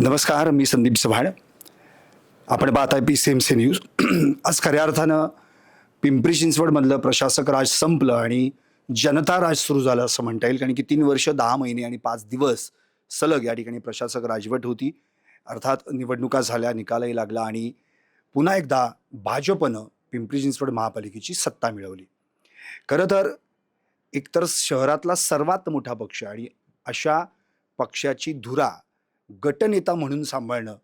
नमस्कार मी संदीप चव्हाण. आपण पाहत आहे P C M C news आज खऱ्या अर्थानं पिंपरी चिंचवडमधलं प्रशासक राज संपलं आणि जनता राज सुरू झालं असं म्हणता येईल. कारण की तीन वर्ष दहा महिने आणि पाच दिवस सलग या ठिकाणी प्रशासक राजवट होती. अर्थात निवडणुका झाल्या निकालही लागला आणि पुन्हा एकदा भाजपनं पिंपरी चिंचवड महापालिकेची सत्ता मिळवली. खरं तर एकतर शहरातला सर्वात मोठा पक्ष आणि अशा पक्षाची धुरा गटनेता म्हणून सांभाळणं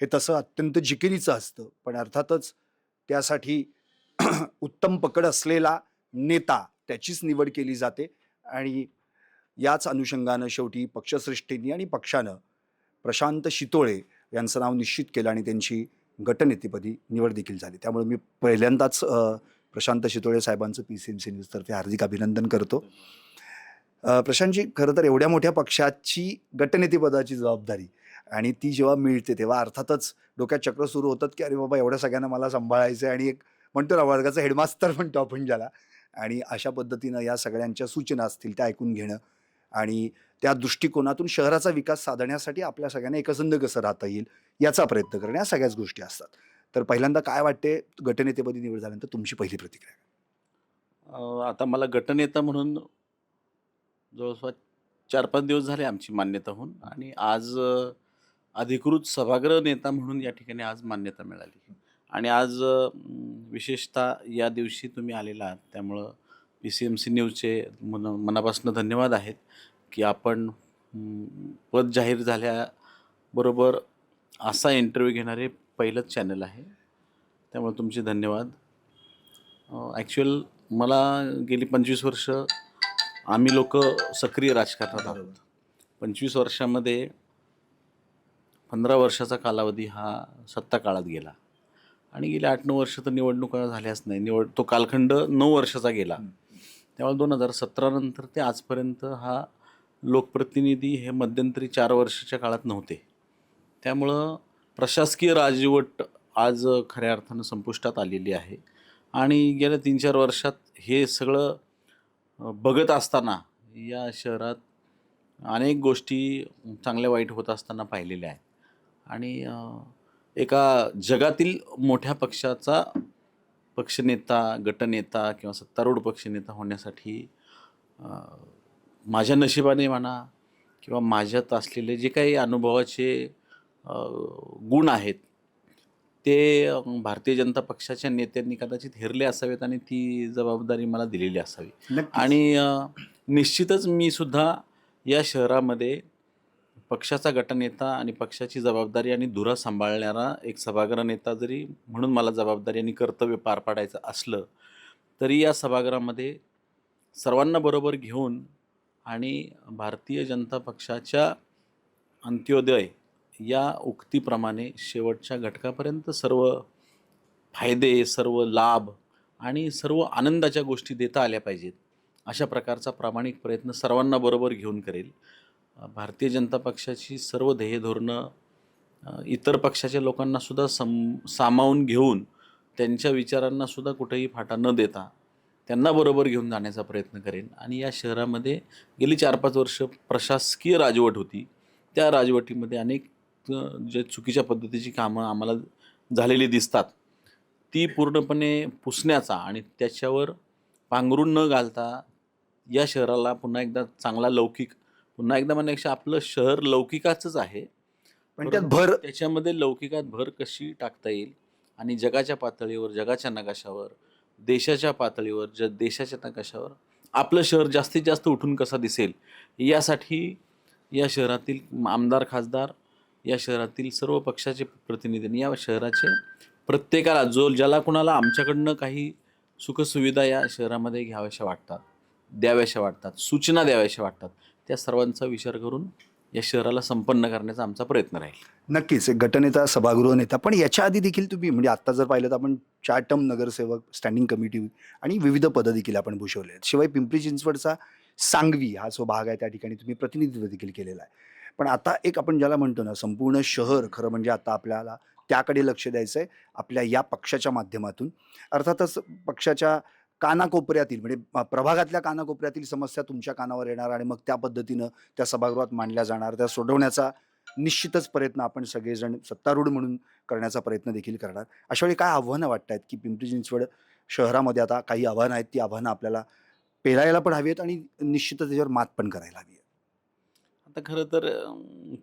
हे तसं अत्यंत जिकिरीचं असतं. पण अर्थातच त्यासाठी उत्तम पकड असलेला नेता त्याचीच निवड केली जाते आणि याच अनुषंगानं शेवटी पक्षश्रेष्ठींनी आणि पक्षानं प्रशांत शितोळे यांचं नाव निश्चित केलं आणि त्यांची गटनेतेपदी निवड देखील झाली. त्यामुळे मी पहिल्यांदाच प्रशांत शितोळे साहेबांचं पी सी एम सी न्यूजतर्फे हार्दिक अभिनंदन करतो. प्रशांतजी खरं तर एवढ्या मोठ्या पक्षाची गटनेतेपदाची जबाबदारी आणि ती जेव्हा मिळते तेव्हा अर्थातच डोक्यात चक्र सुरू होतात की अरे बाबा एवढ्या सगळ्यांना मला सांभाळायचं आहे आणि एक म्हणतो ना वर्गाचा हेडमास्तर म्हणतो आपण ज्याला आणि अशा पद्धतीनं या सगळ्यांच्या सूचना असतील त्या ऐकून घेणं आणि त्या दृष्टिकोनातून शहराचा विकास साधण्यासाठी आपल्या सगळ्यांना एकसंध कसं राहता येईल याचा प्रयत्न करणं या सगळ्याच गोष्टी असतात. तर पहिल्यांदा काय वाटते गटनेतेपदी निवड झाल्यानंतर तुमची पहिली प्रतिक्रिया? आता मला गटनेता म्हणून जवळपास चार पाच दिवस झाले आमची मान्यता होऊन आणि आज अधिकृत सभागृह नेता म्हणून या ठिकाणी आज मान्यता मिळाली. आणि आज विशेषतः या दिवशी तुम्ही आलेला आहात त्यामुळं पी सी एम सी न्यूजचे मन मनापासून धन्यवाद आहेत की आपण पद जाहीर झाल्याबरोबर असा इंटरव्ह्यू घेणारे पहिलंच चॅनल आहे. त्यामुळे तुमचे धन्यवाद. ॲक्च्युअल मला गेली पंचवीस वर्ष आम्ही लोक सक्रिय राजकारणात आहोत. पंचवीस वर्षामध्ये पंधरा वर्षाचा कालावधी हा सत्ता काळात गेला. आणि गेले आठ नऊ वर्ष तर निवडणुका झाल्याच नाही. निवड तो कालखंड नऊ वर्षाचा गेला. त्यामुळे दोन हजार सतरानंतर ते आजपर्यंत हा लोकप्रतिनिधी हे मध्यंतरी चार वर्षाच्या काळात नव्हते. त्यामुळं प्रशासकीय राजवट आज खऱ्या अर्थानं संपुष्टात आलेली आहे. आणि गेल्या तीन चार वर्षात हे सगळं बघत असताना या शहरात अनेक गोष्टी चांगल्या वाईट होत असताना पाहिलेल्या आहेत. आणि एका जगातील मोठ्या पक्षाचा पक्षनेता गटनेता किंवा सत्तारूढ पक्षनेता होण्यासाठी माझ्या नशिबाने म्हणा किंवा माझ्यात असलेले जे काही अनुभवाचे गुण आहेत ते भारतीय जनता पक्षाच्या नेत्यांनी कदाचित हेरले असावेत आणि ती जबाबदारी मला दिलेली असावी. आणि निश्चितच मी सुद्धा या शहरामध्ये पक्षाचा गटनेता आणि पक्षाची जबाबदारी आणि धुरा सांभाळणारा एक सभागृह नेता जरी म्हणून मला जबाबदारी आणि कर्तव्य पार पाडायचं असलं तरी या सभागृहामध्ये सर्वांना बरोबर घेऊन आणि भारतीय जनता पक्षाच्या अंत्योदय या उक्तीप्रमाणे शेवटच्या घटकापर्यंत सर्व फायदे सर्व लाभ आणि सर्व आनंदाच्या गोष्टी देता आल्या पाहिजेत. अशा प्रकारचा प्रामाणिक प्रयत्न सर्वांना बरोबर घेऊन करेल. भारतीय जनता पक्षाची सर्व ध्येय धोरणं इतर पक्षाच्या लोकांनासुद्धा सम सामावून घेऊन त्यांच्या विचारांनासुद्धा कुठेही फाटा न देता त्यांना बरोबर घेऊन जाण्याचा प्रयत्न करेन. आणि या शहरामध्ये गेली चार पाच वर्ष प्रशासकीय राजवट होती. त्या राजवटीमध्ये अनेक जे चुकीच्या पद्धतीची कामं आम्हाला झालेली दिसतात ती पूर्णपणे पुसण्याचा आणि त्याच्यावर पांघरून न घालता या शहराला पुन्हा एकदा चांगला लौकिक पुन्हा एकदा म्हणण्यापेक्षा आपलं शहर लौकिकाचंच आहे. पण त्यात भर त्याच्यामध्ये लौकिकात भर कशी टाकता येईल आणि जगाच्या पातळीवर जगाच्या नकाशावर देशाच्या पातळीवर ज देशाच्या नकाशावर आपलं शहर जास्तीत जास्त उठून कसा दिसेल यासाठी या शहरातील आमदार खासदार या शहरातील सर्व पक्षाचे प्रतिनिधींनी या शहराचे प्रत्येकाला जो ज्याला कुणाला आमच्याकडनं काही सुखसुविधा या शहरामध्ये घ्याव्याशा वाटतात द्याव्याशा वाटतात सूचना द्याव्याशा वाटतात त्या सर्वांचा विचार करून या शहराला संपन्न करण्याचा आमचा प्रयत्न राहील. नक्कीच एक गटनेता सभागृह नेता पण याच्या आधी देखील तुम्ही म्हणजे आत्ता जर पाहिलं तर आपण चार टर्म नगरसेवक स्टँडिंग कमिटी आणि विविध पदं देखील आपण भूषवले आहेत शिवाय पिंपरी चिंचवडचा सांगवी हा जो भाग आहे त्या ठिकाणी तुम्ही प्रतिनिधित्व देखील केलेला आहे. पण आता एक आपण ज्याला म्हणतो ना संपूर्ण शहर खरं म्हणजे आता आपल्याला त्याकडे लक्ष द्यायचं आहे आपल्या या पक्षाच्या माध्यमातून. अर्थातच पक्षाच्या कानाकोपऱ्यातील म्हणजे प्रभागातल्या कानाकोपऱ्यातील समस्या तुमच्या कानावर येणार आणि मग त्या पद्धतीनं त्या सभागृहात मांडल्या जाणार. त्या सोडवण्याचा निश्चितच प्रयत्न आपण सगळेजण सत्तारूढ म्हणून करण्याचा प्रयत्न देखील करणार. अशा वेळी काय आव्हानं वाटत आहेत की पिंपरी चिंचवड शहरामध्ये आता काही आव्हानं आहेत ती आव्हानं आपल्याला पेलायला पण हवी आहेत आणि निश्चितच त्याच्यावर मात पण करायला हवी आहे आता खरं तर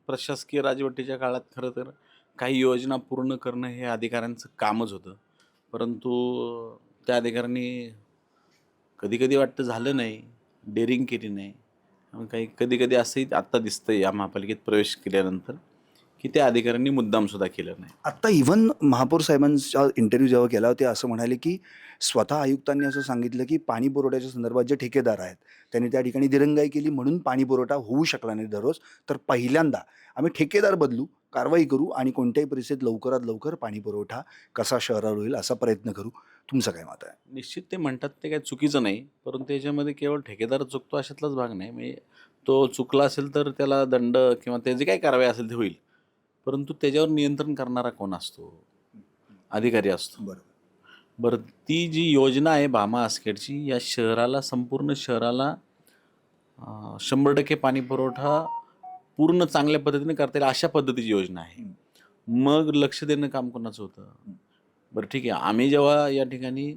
प्रशासकीय राजवटीच्या काळात खरं तर काही योजना पूर्ण करणं हे अधिकाऱ्यांचं कामच होतं. परंतु त्या अधिकाऱ्यांनी कधी कधी वाटतं झालं नाही डेअरिंग केली नाही. काही कधी कधी असंही आत्ता दिसतं या महापालिकेत प्रवेश केल्यानंतर. की त्या अधिकाऱ्यांनी मुद्दामसुद्धा केलं नाही. आत्ता इव्हन महापौर साहेबांचा इंटरव्ह्यू जेव्हा केला ते असं म्हणाले की स्वतः आयुक्तांनी असं सांगितलं की पाणी पुरवठ्याच्या संदर्भात जे ठेकेदार आहेत त्यांनी त्या ठिकाणी दिरंगाई केली म्हणून पाणी पुरवठा होऊ शकला नाही दररोज. तर पहिल्यांदा आम्ही ठेकेदार बदलू कारवाई करू आणि कोणत्याही परिस्थितीत लवकरात लवकर पाणी पुरवठा कसा शहरावर होईल असा प्रयत्न करू. तुमचं काय मत आहे? निश्चित ते म्हणतात ते काही चुकीचं नाही परंतु त्याच्यामध्ये केवळ ठेकेदार चुकतो अशातलाच भाग नाही. म्हणजे तो चुकला असेल तर त्याला दंड किंवा त्याची काय कारवाई असेल ते होईल. परंतु त्याच्यावर नियंत्रण करणारा कोण असतो? अधिकारी असतो. बरोबर. बरं ती जी योजना आहे भामा आसखेडची या शहराला संपूर्ण शहराला शंभर टक्के पाणी पुरवठा पूर्ण चांगल्या पद्धतीने करता येईल अशा पद्धतीची योजना आहे. मग लक्ष देणं काम कोणाचं होतं? बरं ठीक आहे. आम्ही जेव्हा या ठिकाणी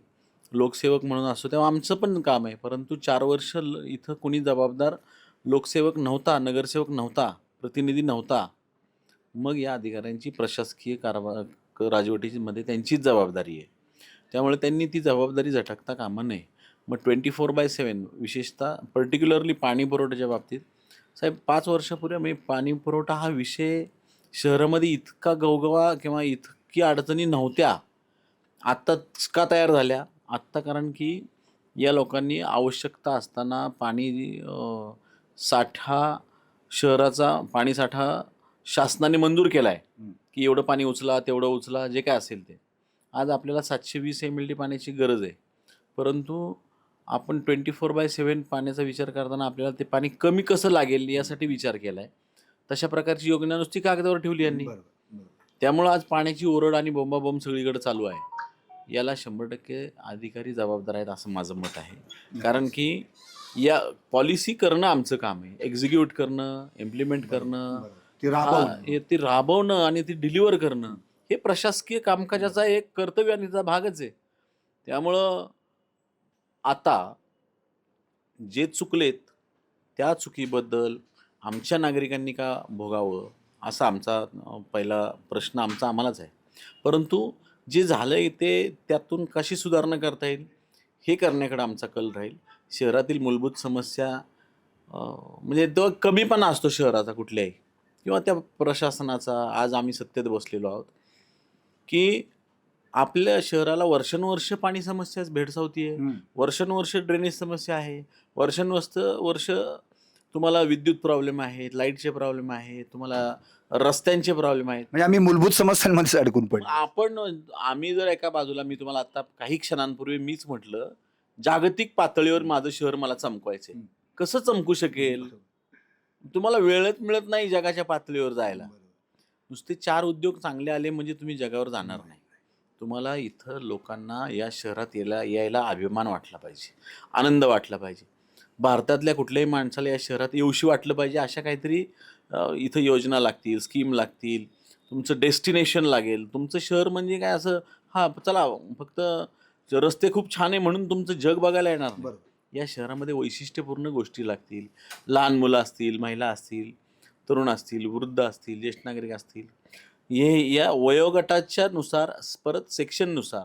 लोकसेवक म्हणून असतो तेव्हा आमचं पण काम आहे. परंतु चार वर्ष ल- इथं कोणी जबाबदार लोकसेवक नव्हता नगरसेवक नव्हता प्रतिनिधी नव्हता मग या अधिकाऱ्यांची प्रशासकीय कारभार क- राजवटीमध्ये त्यांचीच जबाबदारी आहे. त्यामुळे त्यांनी ती जबाबदारी झटकता कामा नये. मग ट्वेंटी फोर बाय सेवन विशेषतः पर्टिक्युलरली पाणी पुरवठ्याच्या बाबतीत साहेब पाच वर्षापूर्वी मी पाणी पुरवठा हा विषय शहरामध्ये इतका गवगवा किंवा इतकी अडचणी नव्हत्या. आत्ताच का तयार झाल्या? आत्ता कारण की या लोकांनी आवश्यकता असताना पाणी साठा शहराचा पाणी साठा शासनाने मंजूर केला आहे. की एवढं पाणी उचला तेवढं उचला जे काय असेल ते. आज आपल्याला सातशे वीस एम एल डी पाण्याची गरज आहे. परंतु आपण ट्वेंटी फोर बाय सेवन पाण्याचा विचार करताना आपल्याला ते पाणी कमी कसं लागेल यासाठी विचार केला आहे तशा प्रकारची योजना नुसती कागदावर ठेवली यांनी. त्यामुळं आज पाण्याची ओरड आणि बोंबाबोंब सगळीकडे चालू आहे. याला शंभर टक्के अधिकारी जबाबदार आहेत असं माझं मत आहे. कारण की या पॉलिसी करणं आमचं काम आहे. एक्झिक्यूट करणं इम्प्लिमेंट करणं ती हा, राबवणं. हे ती राबवणं आणि ती डिलिव्हर करणं हे प्रशासकीय कामकाजाचा एक कर्तव्य आणि त्याचा भागच आहे. त्यामुळं आता जे चुकलेत त्या चुकीबद्दल आमच्या नागरिकांनी का भोगावं असा आमचा अं, पहिला प्रश्न आमचा आम्हालाच आहे. परंतु जे झालं आहे ते त्यातून कशी सुधारणा करता येईल हे करण्याकडे आमचा कल राहील. शहरातील मूलभूत समस्या अं, म्हणजे तो कमीपणा असतो शहराचा कुठल्याही. किंवा त्या प्रशासनाचा आज आम्ही सत्तेत बसलेलो आहोत की आपल्या शहराला वर्षानुवर्ष पाणी समस्या भेडसावती आहे. वर्षानुवर्ष ड्रेनेज समस्या आहे. वर्षानुवर्ष वर्ष तुम्हाला विद्युत प्रॉब्लेम आहेत लाईटचे प्रॉब्लेम आहेत तुम्हाला रस्त्यांचे प्रॉब्लेम आहेत. म्हणजे आम्ही मूलभूत समस्यांमध्येच अडकून पडलो. आपण आम्ही जर एका बाजूला मी तुम्हाला आता काही क्षणांपूर्वी मीच म्हटलं जागतिक पातळीवर माझं शहर मला चमकवायचंय. हं. कसं चमकू शकेल? तुम्हाला वेळच मिळत नाही जगाच्या पातळीवर जायला. नुसते चार उद्योग चांगले आले म्हणजे तुम्ही जगावर जाणार नाही. तुम्हाला इथं लोकांना या शहरात यायला यायला अभिमान वाटला पाहिजे आनंद वाटला पाहिजे. भारतातल्या कुठल्याही माणसाला या शहरात येऊशी वाटलं पाहिजे अशा काहीतरी इथं योजना लागतील स्कीम लागतील तुमचं डेस्टिनेशन लागेल. तुमचं शहर म्हणजे काय असं हां चला फक्त रस्ते खूप छान आहे म्हणून तुमचं जग बघायला येणार बरं या शहरामध्ये वैशिष्ट्यपूर्ण गोष्टी लागतील. लहान मुलं असतील महिला असतील तरुण असतील वृद्ध असतील ज्येष्ठ नागरिक असतील. हे या वयोगटाच्या नुसार परत सेक्शननुसार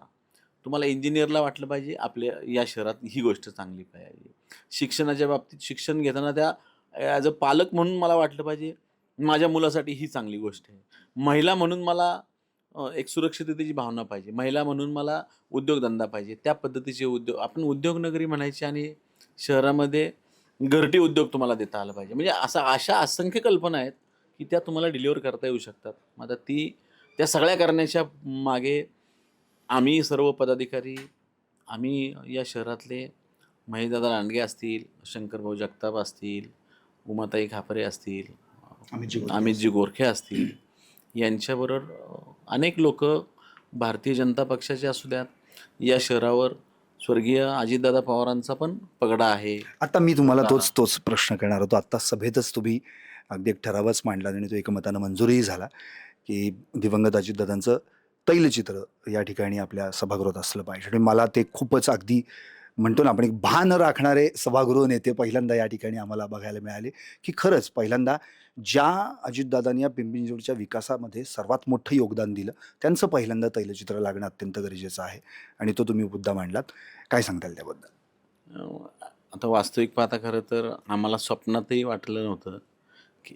तुम्हाला इंजिनियरला वाटलं पाहिजे. आपल्या या शहरात ही गोष्ट चांगली पाहिजे. शिक्षणाच्या बाबतीत शिक्षण घेताना त्या ॲज अ पालक म्हणून मला वाटलं पाहिजे. माझ्या मुलासाठी ही चांगली गोष्ट आहे. महिला म्हणून मला एक सुरक्षिततेची भावना पाहिजे. महिला म्हणून मला उद्योगधंदा पाहिजे. त्या पद्धतीचे उद्योग आपण उद्योगनगरी म्हणायची आणि शहरामध्ये घरटी उद्योग तुम्हाला देता आला पाहिजे. म्हणजे असा अशा असंख्य कल्पना आहेत की त्या तुम्हाला डिलिव्हर करता येऊ शकतात. मग आता ती त्या सगळ्या करण्याच्या मागे आम्ही सर्व पदाधिकारी आम्ही या शहरातले महेशदादा लांडगे असतील शंकरभाऊ जगताप असतील उमाताई खापरे असतील अमितजी गोरे. अमितजी गोरखे असतील यांच्याबरोबर अनेक लोक भारतीय जनता पक्षाचे असू द्यात या शहरावर स्वर्गीय अजितदादा पवारांचा पण पगडा आहे आता मी तुम्हाला. तोच तोच प्रश्न करणार होतो आता सभेतच तुम्ही अगदी एक ठरावच मांडला आणि तो एकमतानं मंजूरही झाला की दिवंगत अजितदादांचं तैलचित्र या ठिकाणी आपल्या सभागृहात असलं पाहिजे आणि मला ते खूपच अगदी म्हणतो ना आपण एक भान राखणारे सभागृह नेते पहिल्यांदा या ठिकाणी आम्हाला बघायला मिळाले की खरंच पहिल्यांदा ज्या अजितदादांनी या पिंपिंजोडच्या विकासामध्ये सर्वात मोठं योगदान दिलं त्यांचं पहिल्यांदा तैलचित्र लागणं अत्यंत गरजेचं आहे. आणि तो तुम्ही मुद्दा मांडलात. काय सांगताल त्याबद्दल? आता वास्तविक पाहता खरं तर आम्हाला स्वप्नातही वाटलं नव्हतं की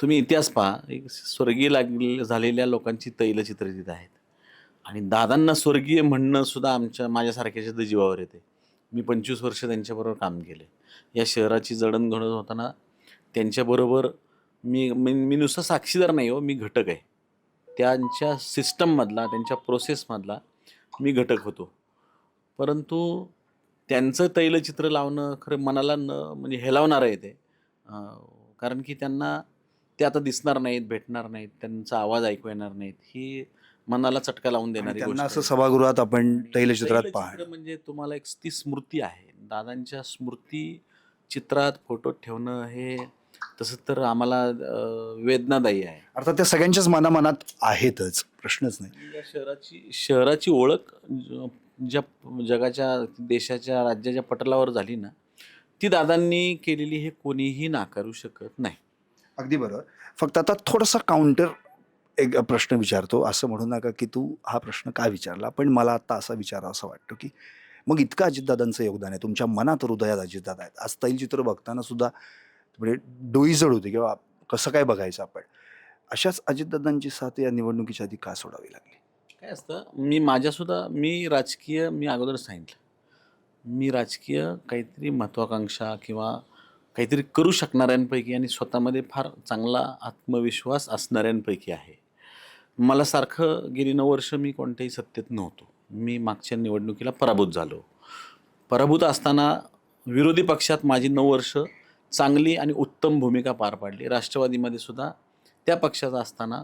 तुम्ही इतिहास पहा. एक स्वर्गीय लागले झालेल्या लोकांची तैलचित्र तिथं आहेत. आणि दादांना स्वर्गीय म्हणणं सुद्धा आमच्या माझ्यासारख्याच्या तर जीवावर येते. मी पंचवीस वर्ष त्यांच्याबरोबर काम केले. या शहराची जडणघडण होताना त्यांच्याबरोबर मी मी मी साक्षीदार नाही हो मी घटक आहे. त्यांच्या सिस्टममधला त्यांच्या प्रोसेसमधला मी घटक होतो. परंतु त्यांचं तैलचित्र लावणं खरं मनाला न म्हणजे हेलावणारं आहे ते कारण की त्यांना ते आता दिसणार नाहीत भेटणार नाहीत त्यांचा आवाज ऐकू येणार नाहीत. ही मनाला चटका लावून देणारी त्यांना गोष्ट असं आहे. सभागृहात आपण तैलचित्रात तैलचित्र पाहणं. म्हणजे तुम्हाला एक ती स्मृती आहे. दादांच्या स्मृती चित्रात फोटो ठेवणं हे तसं तर आम्हाला अं, वेदनादायी आहे. अर्थात त्या सगळ्यांच्याच मनामनात आहेतच. प्रश्नच नाही. या शहराची शहराची ओळख ज- ज्या जगाच्या देशाच्या राज्याच्या पटलावर झाली ना ती दादांनी केलेली हे कोणीही नाकारू शकत नाही. अगदी बरोबर. फक्त आता थोडासा काउंटर एक प्रश्न विचारतो असं म्हणू नका की तू हा प्रश्न का विचारला? पण मला आत्ता असा विचारा असं वाटतो की मग इतकं अजितदादांचं योगदान आहे तुमच्या मनात हृदयात अजितदादा आहेत. आज तैलचित्र बघताना सुद्धा म्हणजे डोई जड होते किंवा कसं काय बघायचं आपण? अशाच अजितदादांची साथ या निवडणुकीच्या आधी का सोडावी लागली? काय असतं मी माझ्यासुद्धा मी राजकीय मी अगोदर सांगितलं. मी राजकीय काहीतरी महत्त्वाकांक्षा किंवा काहीतरी करू शकणाऱ्यांपैकी आणि स्वतःमध्ये फार चांगला आत्मविश्वास असणाऱ्यांपैकी आहे. मला सारखं गेली नऊ वर्ष मी कोणत्याही सत्तेत नव्हतो. मी मागच्या निवडणुकीला पराभूत झालो. पराभूत असताना विरोधी पक्षात माझी नऊ वर्ष चांगली आणि उत्तम भूमिका पार पाडली. राष्ट्रवादीमध्ये सुद्धा त्या पक्षाचा असताना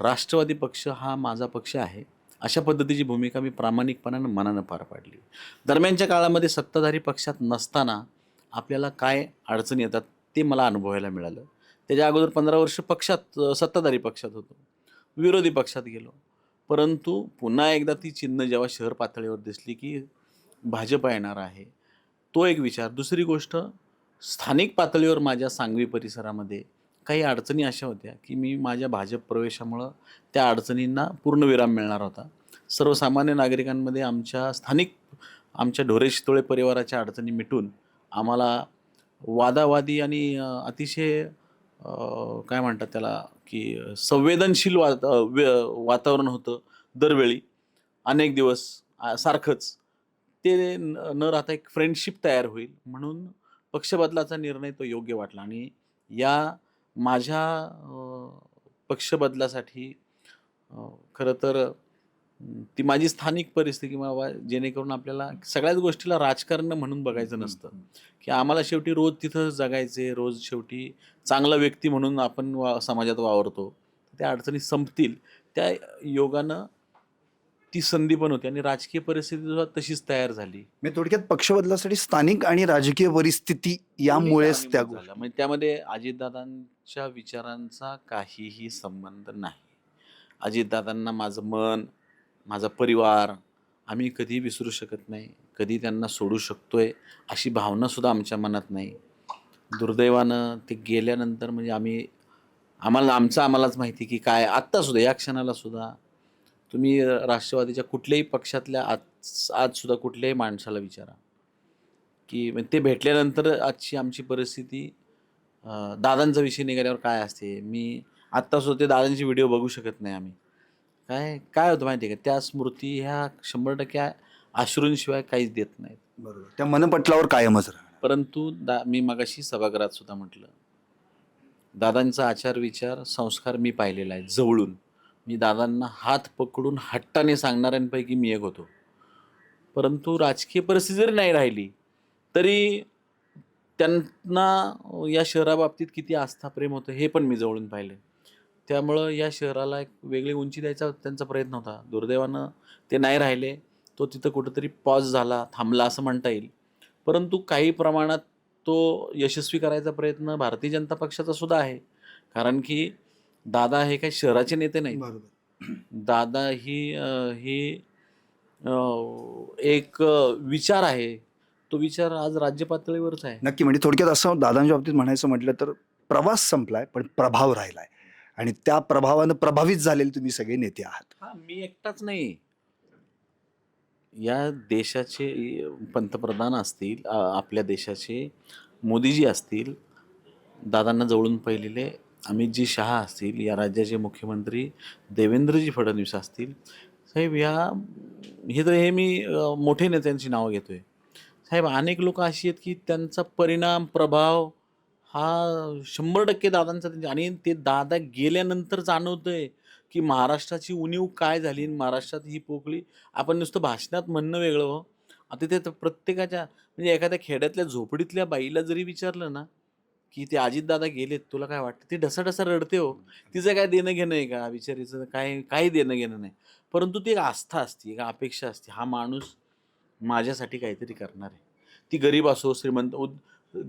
राष्ट्रवादी पक्ष हा माझा पक्ष आहे. अशा पद्धतीची भूमिका मी प्रामाणिकपणानं मनानं पार पाडली. दरम्यानच्या काळामध्ये सत्ताधारी पक्षात नसताना आपल्याला काय अडचणी येतात ते मला अनुभवायला मिळालं. त्याच्या अगोदर पंधरा वर्ष पक्षात सत्ताधारी पक्षात होतो. विरोधी पक्षात गेलो. परंतु पुन्हा एकदा ती चिन्ह जेव्हा शहर पातळीवर दिसली की भाजप येणार आहे तो एक विचार. दुसरी गोष्ट स्थानिक पातळीवर माझ्या सांगवी परिसरामध्ये काही अडचणी अशा होत्या की मी माझ्या भाजप प्रवेशामुळं त्या अडचणींना पूर्णविराम मिळणार होता. सर्वसामान्य नागरिकांमध्ये आमच्या स्थानिक आमच्या ढोरे शितोळे परिवाराच्या अडचणी मिटून आम्हाला वादावादी आणि अतिशय काय म्हणतात त्याला की संवेदनशील वात वातावरण होतं दरवेळी. अनेक दिवस सारखंच. ते न न राहता एक फ्रेंडशिप तयार होईल. म्हणून पक्षबदलाचा निर्णय तो योग्य वाटला. आणि या माझ्या पक्षबदलासाठी खरं तर ती माझी स्थानिक परिस्थिती बाबा जेणेकरून आपल्याला सगळ्याच गोष्टीला राजकारण म्हणून बघायचं नसतं. की आम्हाला शेवटी रोज तिथं जगायचे रोज शेवटी चांगला व्यक्ती म्हणून आपण वा समाजात वावरतो. त्या अडचणी संपतील. त्या योगानं ती संधी पण होती आणि राजकीय परिस्थिती सुद्धा तशीच तयार झाली. मी थोडक्यात पक्ष बदलासाठी स्थानिक आणि राजकीय परिस्थिती यामुळेच त्या. म्हणजे त्यामध्ये अजितदादांच्या विचारांचा काहीही संबंध नाही. अजितदादांना माझं मन माझा परिवार आम्ही कधी विसरू शकत नाही कधी त्यांना सोडू शकतो आहे अशी भावनासुद्धा आमच्या मनात नाही. दुर्दैवानं ते गेल्यानंतर म्हणजे आम्ही आम्हाला आमचं आम्हालाच माहिती की काय आत्ता सुद्धा या क्षणाला सुद्धा तुम्ही राष्ट्रवादीच्या कुठल्याही पक्षातल्या आज आज सुद्धा कुठल्याही माणसाला विचारा की म्हणजे ते भेटल्यानंतर आजची आमची परिस्थिती दादांचा विषय निघाल्यावर काय असते? मी आत्तासुद्धा ते दादांचे व्हिडिओ बघू शकत नाही आम्ही. काय काय होतं माहिती आहे का? त्या स्मृती ह्या शंभर टक्के अश्रूंशिवाय काहीच देत नाहीत. बरोबर. त्या मनपटलावर कायमच राहणार. परंतु दा मी मगाशी सभागृहात सुद्धा म्हटलं दादांचा आचार विचार संस्कार मी पाहिलेला आहे जवळून. मी दादांना हात पकडून हट्टाने सांगणाऱ्यांपैकी मी एक होतो. परंतु राजकीय परिस्थिती जरी नाही राहिली तरी त्यांना या शहराबाबतीत किती आस्था प्रेम होतं हे पण मी जवळून पाहिलं त्यामुळं या शहराला एक वेगळी उंची द्यायचा त्यांचा प्रयत्न होता. दुर्दैवानं ते नाही राहिले. तो तिथं कुठंतरी पॉज झाला थांबला असं म्हणता येईल. परंतु काही प्रमाणात तो यशस्वी करायचा प्रयत्न भारतीय जनता पक्षाचा सुद्धा आहे. कारण की दादा हे काही शहराचे नेते बरोबर. दादा ही ही एक विचार आहे. तो विचार आज राज्य पातळीवरच आहे. नक्की. म्हणजे थोडक्यात असं दादांच्या बाबतीत म्हणायचं म्हटलं तर प्रवास संपलाय पण प्रभाव राहिलाय. आणि त्या प्रभावानं प्रभावित झालेले तुम्ही सगळे नेते आहात. हा मी एकटाच नाही. या देशाचे पंतप्रधान असतील आपल्या देशाचे मोदीजी असतील दादांना जवळून पाहिलेले अमितजी शहा असतील या राज्याचे मुख्यमंत्री देवेंद्रजी फडणवीस असतील. साहेब या हे तर हे मी मोठे नेत्यांची नावं घेतोय. साहेब अनेक लोक अशी आहेत की त्यांचा परिणाम प्रभाव हा शंभर टक्के दादांचा त्यांच्या आणि ते दादा गेल्यानंतर जाणवतंय की महाराष्ट्राची उणीव काय झाली आणि महाराष्ट्रात ही पोकळी आपण नुसतं भाषणात म्हणणं वेगळं हो. आता ते तर प्रत्येकाच्या म्हणजे एखाद्या खेड्यातल्या झोपडीतल्या बाईला जरी विचारलं ना की ते अजितदादा गेलेत तुला काय वाटतं? ती ढसाढसा रडते हो. तिचं काय देणं घेणं आहे का? बिचारीचं काय काही देणं घेणं नाही. परंतु ती एक आस्था असते एक अपेक्षा असते. हा माणूस माझ्यासाठी काहीतरी करणार आहे. ती गरीब असो श्रीमंत उद-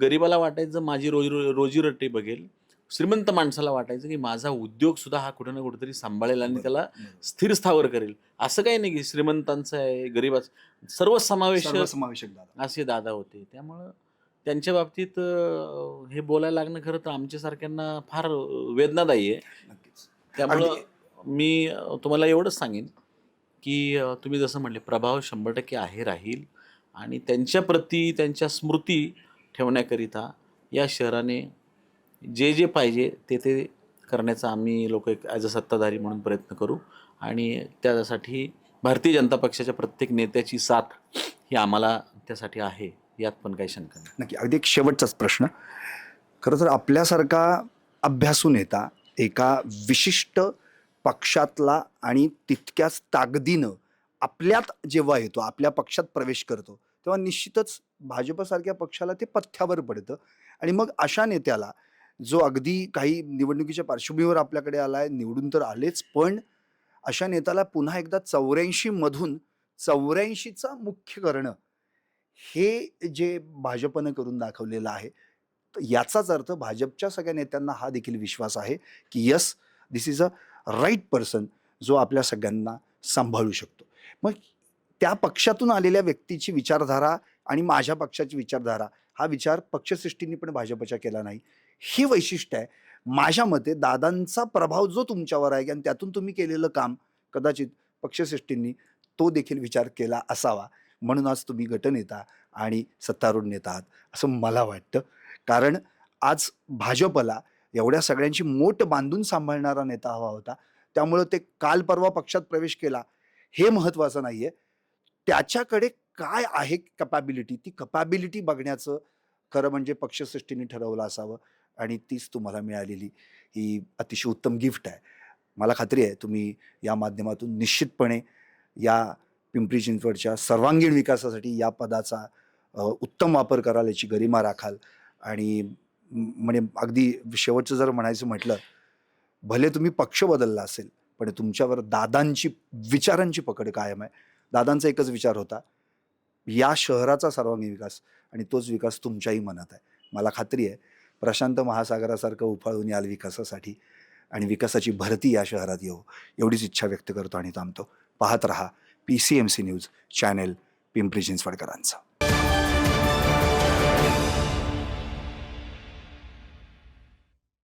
गरीबाला वाटायचं माझी रोजी रोजीरोटी बघेल. श्रीमंत माणसाला वाटायचं की माझा उद्योग सुद्धा हा कुठं ना कुठेतरी सांभाळेल आणि त्याला स्थिर स्थावर करेल. असं काही नाही की श्रीमंतांचं आहे गरीबाचं सर्व समावेश सर्वसमावेशक दादा. असे दादा होते. त्यामुळं त्यांच्या बाबतीत हे बोलायला लागणं खरं तर आमच्यासारख्यांना फार वेदनादायी आहे. त्यामुळं. मी तुम्हाला एवढंच सांगेन की तुम्ही जसं म्हटले प्रभाव शंभर टक्के आहे राहील. आणि त्यांच्या प्रती त्यांच्या स्मृती ठेवण्याकरिता या शहराने जे जे पाहिजे ते ते करण्याचा आम्ही लोक एक ॲज अ सत्ताधारी म्हणून प्रयत्न करू. आणि त्यासाठी भारतीय जनता पक्षाच्या प्रत्येक नेत्याची साथ ही आम्हाला त्यासाठी आहे यात पण काही शंका नाही. नक्की. अगदी एक शेवटचाच प्रश्न. खरं तर आपल्यासारखा अभ्यासू नेता एका विशिष्ट पक्षातला आणि तितक्याच ताकदीनं आपल्यात जेव्हा येतो आपल्या पक्षात प्रवेश करतो तेव्हा निश्चितच भाजपसारख्या पक्षाला ते पथ्यावर पडतं. आणि मग अशा नेत्याला जो अगदी काही निवडणुकीच्या पार्श्वभूमीवर आपल्याकडे आला आहे निवडून तर आलेच पण अशा नेत्याला पुन्हा एकदा चौऱ्याऐंशीमधून चौऱ्याऐंशीचा मुख्य करणं हे जे भाजपनं करून दाखवलेलं आहे तर याचाच अर्थ भाजपच्या सगळ्या नेत्यांना हा देखील विश्वास आहे की yes this is a right person जो आपल्या सगळ्यांना सांभाळू शकतो. मग त्या पक्षातून आलेल्या व्यक्तीची विचारधारा आणि माझ्या पक्षाची विचारधारा हा विचार पक्षसृष्टींनी पण भाजपच्या केला नाही. ही वैशिष्ट्य आहे. माझ्या मते दादांचा प्रभाव जो तुमच्यावर आहे आणि त्यातून तुम्ही केलेलं काम कदाचित पक्षसृष्टींनी तो देखील विचार केला असावा. म्हणून आज तुम्ही गटनेता आणि सत्तारूढ नेता आहात असं मला वाटतं. कारण आज भाजपला एवढ्या सगळ्यांची मोठ बांधून सांभाळणारा नेता हवा होता. त्यामुळं ते काल परवा पक्षात प्रवेश केला हे महत्त्वाचं नाही आहे त्याच्याकडे काय आहे कपॅबिलिटी ती कपॅबिलिटी बघण्याचं खरं म्हणजे पक्षसृष्टीने ठरवलं असावं आणि तीच तुम्हाला मिळालेली ही अतिशय उत्तम गिफ्ट आहे. मला खात्री आहे तुम्ही या माध्यमातून निश्चितपणे या पिंपरी चिंचवडच्या सर्वांगीण विकासासाठी या पदाचा उत्तम वापर कराल याची गरिमा राखाल आणि म्हणजे अगदी शेवटचं जर म्हणायचं म्हटलं भले तुम्ही पक्ष बदलला असेल पण तुमच्यावर दादांची विचारांची पकड कायम आहे. दादांचा एकच विचार होता या शहराचा सर्वांगीण विकास आणि तोच विकास तुमच्याही मनात आहे. मला खात्री आहे प्रशांत महासागरासारखं उफाळून याल विकासासाठी आणि विकासाची भरती या शहरात येऊ एवढीच इच्छा व्यक्त करतो आणि थांबतो. पाहत रहा P C M C news channel Pimpri चिंचवडकरांचं.